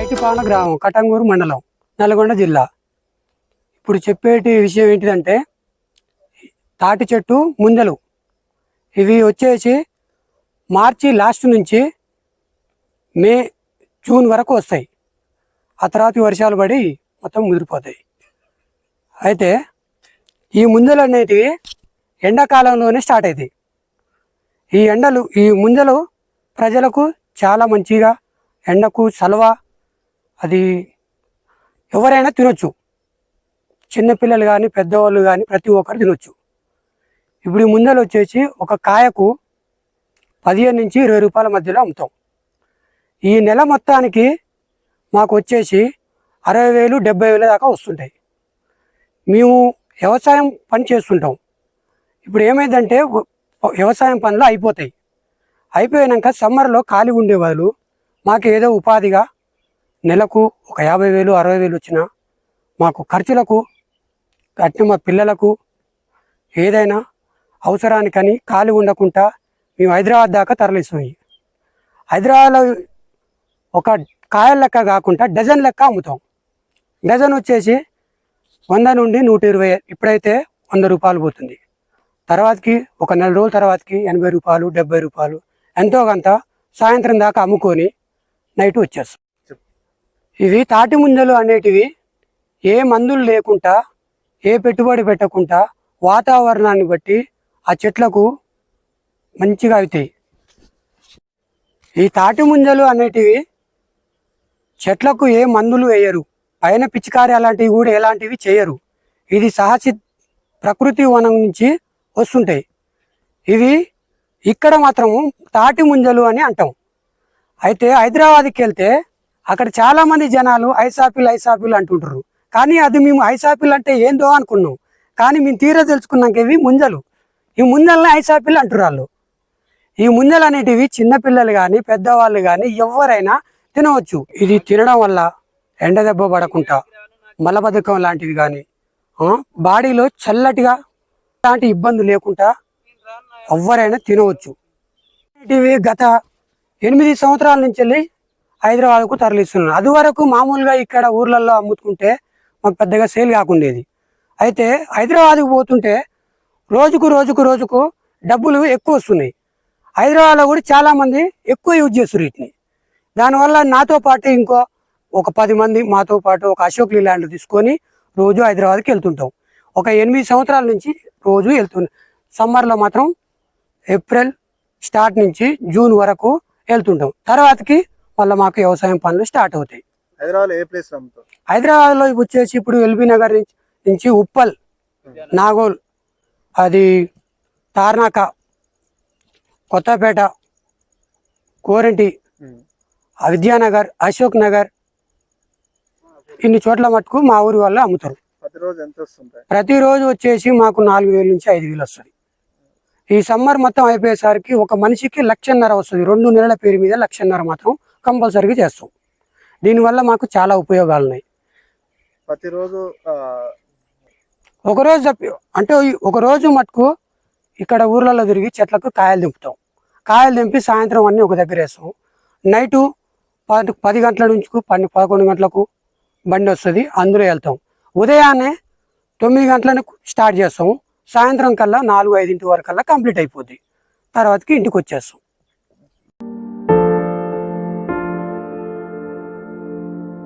ఐటిపాన గ్రామం కటంగూరు మండలం నల్గొండ జిల్లా. ఇప్పుడు చెప్పేటి విషయం ఏంటిదంటే తాటి చెట్టు ముందలు. ఇవి వచ్చేసి మార్చి లాస్ట్ నుంచి మే జూన్ వరకు వస్తాయి. ఆ తర్వాత వర్షాలు పడి మొత్తం ముదిరిపోతాయి. అయితే ఈ ముందలు అనేటివి ఎండాకాలంలోనే స్టార్ట్ అవుతాయి ఈ ఎండలు ఈ ముంజలు ప్రజలకు చాలా మంచిగా ఎండకు చలవ అది ఎవరైనా తినొచ్చు. చిన్నపిల్లలు కానీ పెద్దవాళ్ళు కానీ ప్రతి ఒక్కరు తినొచ్చు. ఇప్పుడు ముందలు వచ్చేసి ఒక కాయకు పదిహేను నుంచి ఇరవై రూపాయల మధ్యలో అమ్ముతాం. ఈ నెల మొత్తానికి మాకు వచ్చేసి అరవై వేలు డెబ్బై వేల దాకా వస్తుంటాయి. మేము వ్యవసాయం పని చేస్తుంటాం. ఇప్పుడు ఏమైందంటే వ్యవసాయం పనులు అయిపోతాయి. అయిపోయాక సమ్మర్లో ఖాళీ ఉండే వాళ్ళు మాకు ఏదో ఉపాధిగా నెలకు ఒక యాభై వేలు అరవై వేలు వచ్చినా మాకు ఖర్చులకు అట్నే మా పిల్లలకు ఏదైనా అవసరానికని ఖాళీ ఉండకుండా మేము హైదరాబాద్ దాకా తరలిస్తాం హైదరాబాద్లో ఒక కాయల లెక్క కాకుండా డజన్ లెక్క అమ్ముతాం. డజన్ వచ్చేసి వంద నుండి నూట ఇరవై ఇప్పుడైతే వంద రూపాయలు పోతుంది. తర్వాతకి ఒక నెల రోజుల తర్వాతకి ఎనభై రూపాయలు డెబ్బై రూపాయలు ఎంతో కొంత సాయంత్రం దాకా అమ్ముకొని నైట్ వచ్చేస్తాం. ఇవి తాటి ముంజలు అనేటివి ఏ మందులు లేకుండా ఏ పెట్టుబడి పెట్టకుండా వాతావరణాన్ని బట్టి ఆ చెట్లకు మంచిగా అవుతాయి. ఈ తాటి ముంజలు అనేటివి చెట్లకు ఏ మందులు వేయరు. పైన పిచికారి అలాంటివి కూడా ఎలాంటివి చేయరు. ఇది సహసి ప్రకృతి వనం నుంచి వస్తుంటాయి. ఇవి ఇక్కడ మాత్రము తాటి ముంజలు అని అంటాం. అయితే హైదరాబాద్కి వెళ్తే అక్కడ చాలా మంది జనాలు ఐసాపిల్ ఐసాపిల్ అంటుంటారు. కానీ అది మేము ఐసాపిల్ అంటే ఏందో అనుకున్నాం. కానీ మేము తీరా తెలుసుకున్నాక ఇవి ముంజలు. ఈ ముంజల్ని ఐసాపిల్ అంటారు వాళ్ళు. ఈ ముంజలు అనేటివి చిన్నపిల్లలు కానీ పెద్దవాళ్ళు కానీ ఎవరైనా తినవచ్చు. ఇది తినడం వల్ల ఎండ దెబ్బ పడకుండా మలబద్ధకం లాంటివి కానీ బాడీలో చల్లటిగా ఎలాంటి ఇబ్బంది లేకుండా ఎవరైనా తినవచ్చు. ఇవి గత ఎనిమిది సంవత్సరాల నుంచి వెళ్ళి హైదరాబాద్కు తరలిస్తున్నారు. అది వరకు మామూలుగా ఇక్కడ ఊర్లలో అమ్ముతుంటే మాకు పెద్దగా సేల్ కాకుండేది. అయితే హైదరాబాద్కు పోతుంటే రోజుకు రోజుకు రోజుకు డబ్బులు ఎక్కువ వస్తున్నాయి. హైదరాబాద్లో కూడా చాలామంది ఎక్కువ యూజ్ చేస్తారు వీటిని. దానివల్ల నాతో పాటు ఇంకో ఒక పది మంది మాతో పాటు ఒక అశోక్ లీలాండ్ తీసుకొని రోజు హైదరాబాద్కి వెళ్తుంటాం. ఒక ఎనిమిది సంవత్సరాల నుంచి రోజు వెళ్తున్నాం సమ్మర్లో మాత్రం ఏప్రిల్ స్టార్ట్ నుంచి జూన్ వరకు వెళ్తుంటాం. తర్వాతకి మళ్ళీ మాకు వ్యవసాయం పనులు స్టార్ట్ అవుతాయి. హైదరాబాద్ ఏ ప్లేస్ అమ్ముతాం హైదరాబాద్లో వచ్చేసి ఇప్పుడు ఎల్బీ నగర్ నుంచి నుంచి ఉప్పల్ నాగోల్ అది తార్నాక కొత్తపేట కోరంటి విద్యానగర్ అశోక్ నగర్ ఇన్ని చోట్ల మటుకు మా ఊరి వాళ్ళు అమ్ముతారు. ప్రతిరోజు వచ్చేసి మాకు నాలుగు వేల నుంచి ఐదు వేలు వస్తుంది. ఈ సమ్మర్ మొత్తం అయిపోయేసరికి ఒక మనిషికి లక్షన్నర వస్తుంది. రెండు నెలల పేరు మీద లక్షన్నర మాత్రం కంపల్సరీగా చేస్తాం. దీనివల్ల మాకు చాలా ఉపయోగాలు ఉన్నాయి ప్రతిరోజు ఆ, ఒక రోజు తప్పి అంటే ఈ ఒక రోజు మటుకు ఇక్కడ ఊర్లలో తిరిగి చెట్లకు కాయలు దింపుతాం. కాయలు దింపి సాయంత్రం అన్నీ ఒక దగ్గర వేస్తాం. నైటు పది పది గంటల నుంచి పన్నె పదకొండు గంటలకు బండి వస్తుంది అందులో వెళ్తాం. ఉదయాన్నే తొమ్మిది గంటలకు స్టార్ట్ చేస్తాం. సాయంత్రం కల్లా నాలుగు ఐదింటి వరకల్లా కంప్లీట్ అయిపోద్ది. తర్వాతకి ఇంటికి వచ్చేస్తాం.